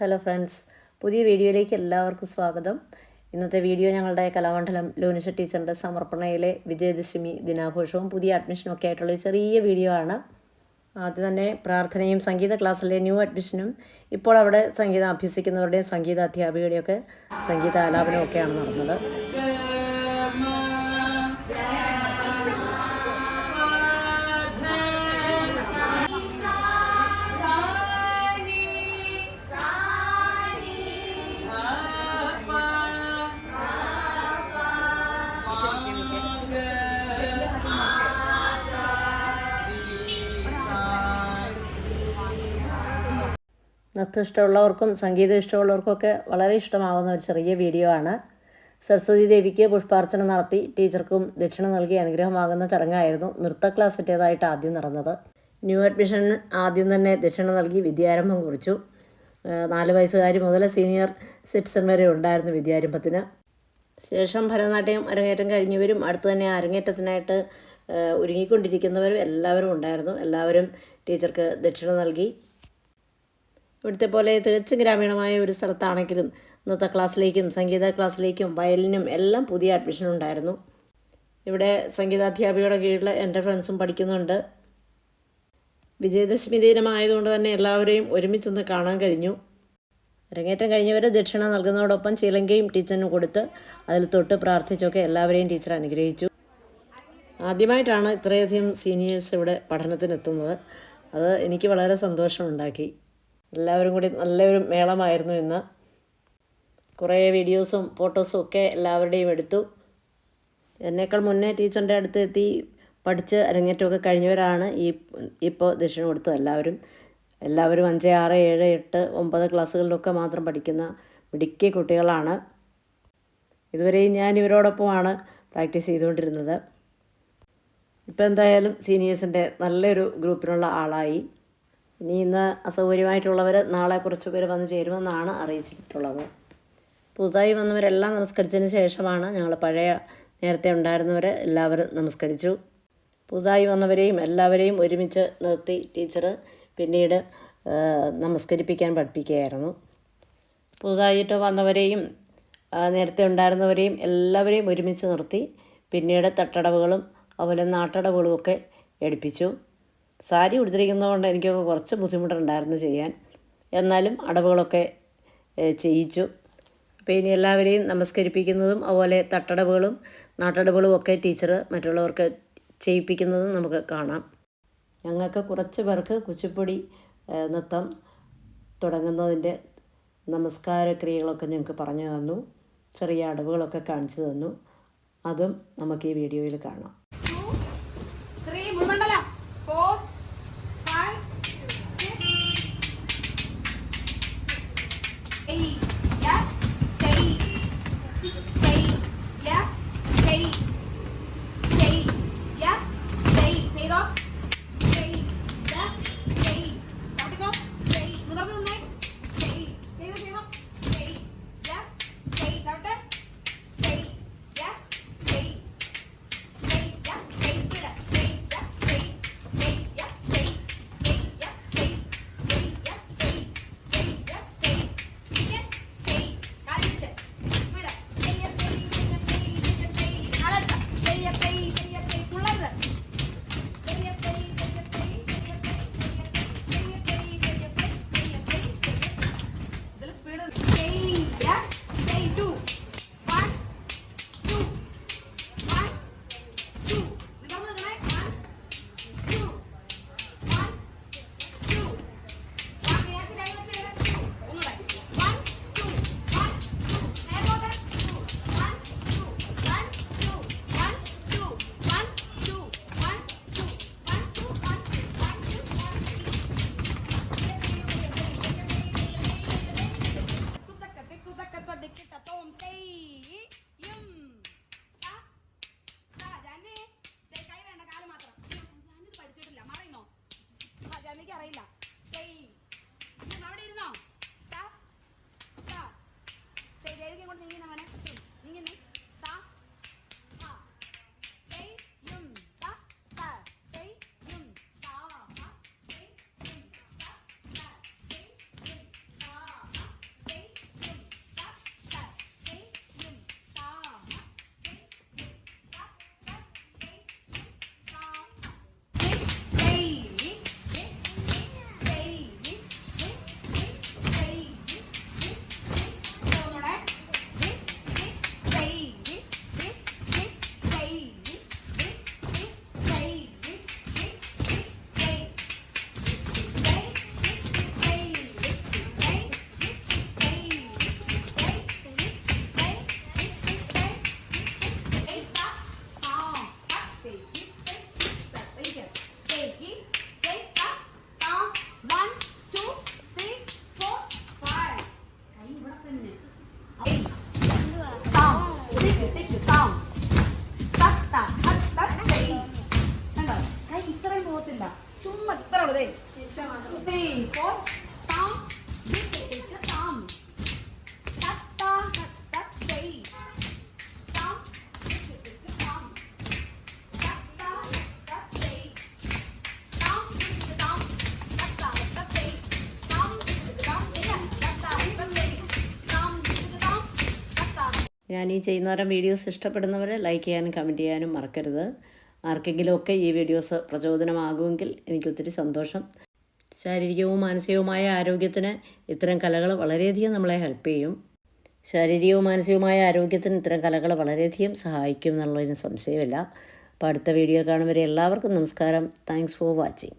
Hello friends പുതിയ വീഡിയോയിലേക്ക് എല്ലാവർക്കും സ്വാഗതം. ഇന്നത്തെ വീഡിയോ ഞങ്ങളുടെ കലാമണ്ഡലം ലോനിഷ ടീച്ചറിന്റെ സമർപ്പണയിലെ വിജയദശമി ദിനാഘോഷവും പുതിയ അഡ്മിഷനും ഒക്കെ ആയിട്ടുള്ള ചെറിയ വീഡിയോ ആണ്. ആദ്യം തന്നെ പ്രാർത്ഥനയും സംഗീത ക്ലാസ്സിലെ ന്യൂ അഡ്മിഷനും ഇപ്പോൾ അവിടെ സംഗീതം അഭ്യസിക്കുന്നവരുടെയും സംഗീത അധ്യാപികയുടെയൊക്കെ സംഗീത ആലാപനവും ഒക്കെയാണ് നടന്നത്. നൃത്തം ഇഷ്ടമുള്ളവർക്കും സംഗീതം ഇഷ്ടമുള്ളവർക്കൊക്കെ വളരെ ഇഷ്ടമാവുന്ന ഒരു ചെറിയ വീഡിയോ ആണ്. സരസ്വതി ദേവിക്ക് പുഷ്പാർച്ചന നടത്തി ടീച്ചർക്കും ദക്ഷിണ നൽകി അനുഗ്രഹമാകുന്ന ചടങ്ങായിരുന്നു നൃത്ത ക്ലാസ്സിന്റേതായിട്ട് ആദ്യം നടന്നത്. ന്യൂ അഡ്മിഷൻ ആദ്യം തന്നെ ദക്ഷിണ നൽകി വിദ്യാരംഭം കുറിച്ചു. നാല് വയസ്സുകാർ മുതൽ സീനിയർ സിറ്റിസൺ വരെ ഉണ്ടായിരുന്നു വിദ്യാരംഭത്തിന്. ശേഷം ഭരതനാട്യം അരങ്ങേറ്റം കഴിഞ്ഞവരും അടുത്തു തന്നെ അരങ്ങേറ്റത്തിനായിട്ട് ഒരുങ്ങിക്കൊണ്ടിരിക്കുന്നവരും എല്ലാവരും ഉണ്ടായിരുന്നു. എല്ലാവരും ടീച്ചർക്ക് ദക്ഷിണ നൽകി. ഇവിടുത്തെ പോലെ തികച്ചും ഗ്രാമീണമായ ഒരു സ്ഥലത്താണെങ്കിലും നൃത്ത ക്ലാസ്സിലേക്കും സംഗീത ക്ലാസ്സിലേക്കും വയലിനും എല്ലാം പുതിയ അഡ്മിഷൻ ഉണ്ടായിരുന്നു. ഇവിടെ സംഗീതാധ്യാപികയുടെ കീഴിൽ എന്റെ ഫ്രണ്ട്സും പഠിക്കുന്നുണ്ട്. വിജയദശമി ദിനമായതുകൊണ്ട് തന്നെ എല്ലാവരെയും ഒരുമിച്ചൊന്ന് കാണാൻ കഴിഞ്ഞു. അരങ്ങേറ്റം കഴിഞ്ഞവർ ദക്ഷിണ നൽകുന്നതോടൊപ്പം ചിലങ്കയും ടീച്ചറിന് കൊടുത്ത് അതിൽ തൊട്ട് പ്രാർത്ഥിച്ചൊക്കെ എല്ലാവരെയും ടീച്ചർ അനുഗ്രഹിച്ചു. ആദ്യമായിട്ടാണ് ഇത്രയധികം സീനിയേഴ്സ് ഇവിടെ പഠനത്തിനെത്തുന്നത്. അത് എനിക്ക് വളരെ സന്തോഷമുണ്ടാക്കി. എല്ലാവരും കൂടി നല്ലൊരു മേളമായിരുന്നു ഇന്ന്. കുറേ വീഡിയോസും ഫോട്ടോസും ഒക്കെ എല്ലാവരുടെയും എടുത്തു. എന്നേക്കാൾ മുന്നേ ടീച്ചറിന്റെ അടുത്ത് എത്തി പഠിച്ച് അരങ്ങേറ്റമൊക്കെ കഴിഞ്ഞവരാണ് ഈ ഇപ്പോൾ ദക്ഷിണ കൊടുത്തത് എല്ലാവരും. എല്ലാവരും അഞ്ച് ആറ് ഏഴ് എട്ട് ഒമ്പത് ക്ലാസ്സുകളിലൊക്കെ മാത്രം പഠിക്കുന്ന മിടുക്കിയ കുട്ടികളാണ്. ഇതുവരെയും ഞാൻ ഇവരോടൊപ്പമാണ് പ്രാക്ടീസ് ചെയ്തുകൊണ്ടിരുന്നത്. ഇപ്പോൾ എന്തായാലും സീനിയേഴ്സിന്റെ നല്ലൊരു ഗ്രൂപ്പിനുള്ള ആളായി. ഇനി ഇന്ന് അസൗകര്യമായിട്ടുള്ളവർ നാളെ കുറച്ച് പേര് വന്ന് ചേരുമെന്നാണ് അറിയിച്ചിട്ടുള്ളത്. പുതുതായി വന്നവരെല്ലാം നമസ്കരിച്ചതിന് ശേഷമാണ് ഞങ്ങൾ പഴയ നേരത്തെ ഉണ്ടായിരുന്നവർ എല്ലാവരും നമസ്കരിച്ചു. പുതുതായി വന്നവരെയും എല്ലാവരെയും ഒരുമിച്ച് നിർത്തി ടീച്ചർ പിന്നീട് നമസ്കരിപ്പിക്കാൻ പഠിപ്പിക്കുകയായിരുന്നു. പുതുതായിട്ട് വന്നവരെയും നേരത്തെ ഉണ്ടായിരുന്നവരെയും എല്ലാവരെയും ഒരുമിച്ച് നിർത്തി പിന്നീട് തട്ടടവുകളും അതുപോലെ നാട്ടടവുകളും ഒക്കെ എടുപ്പിച്ചു. സാരി ഉടുത്തിരിക്കുന്നതുകൊണ്ട് എനിക്കൊക്കെ കുറച്ച് ബുദ്ധിമുട്ടുണ്ടായിരുന്നു ചെയ്യാൻ. എന്നാലും അടവുകളൊക്കെ ചെയ്യിച്ചു. അപ്പോൾ ഇനി എല്ലാവരെയും നമസ്കരിപ്പിക്കുന്നതും അതുപോലെ തട്ടടവുകളും നാട്ടടവുകളും ഒക്കെ ടീച്ചർ മറ്റുള്ളവർക്ക് ചെയ്യിപ്പിക്കുന്നതും നമുക്ക് കാണാം. ഞങ്ങൾക്ക് കുറച്ച് പേർക്ക് കുച്ചിപ്പൊടി നൃത്തം തുടങ്ങുന്നതിന്റെ നമസ്കാര ക്രിയകളൊക്കെ ഞങ്ങൾക്ക് പറഞ്ഞു തന്നു. ചെറിയ അടവുകളൊക്കെ കാണിച്ചു തന്നു. അതും നമുക്ക് ഈ വീഡിയോയിൽ കാണാം. ഞാൻ ഈ ചെയ്യുന്ന തരം വീഡിയോസ് ഇഷ്ടപ്പെടുന്നവർ ലൈക്ക് ചെയ്യാനും കമന്റ് ചെയ്യാനും മറക്കരുത്. ആർക്കെങ്കിലുമൊക്കെ ഈ വീഡിയോസ് പ്രചോദനമാകുമെങ്കിൽ എനിക്ക് ഒത്തിരി സന്തോഷം. ശാരീരികവും മാനസികവുമായ ആരോഗ്യത്തിന് ഇത്തരം കലകൾ വളരെയധികം നമ്മളെ ഹെൽപ്പ് ചെയ്യും. ശാരീരികവും മാനസികവുമായ ആരോഗ്യത്തിന് ഇത്തരം കലകൾ വളരെയധികം സഹായിക്കും എന്നുള്ളതിന് സംശയമില്ല. അപ്പോൾ അടുത്ത വീഡിയോ കാണുന്നവരെ എല്ലാവർക്കും നമസ്കാരം. Thanks for watching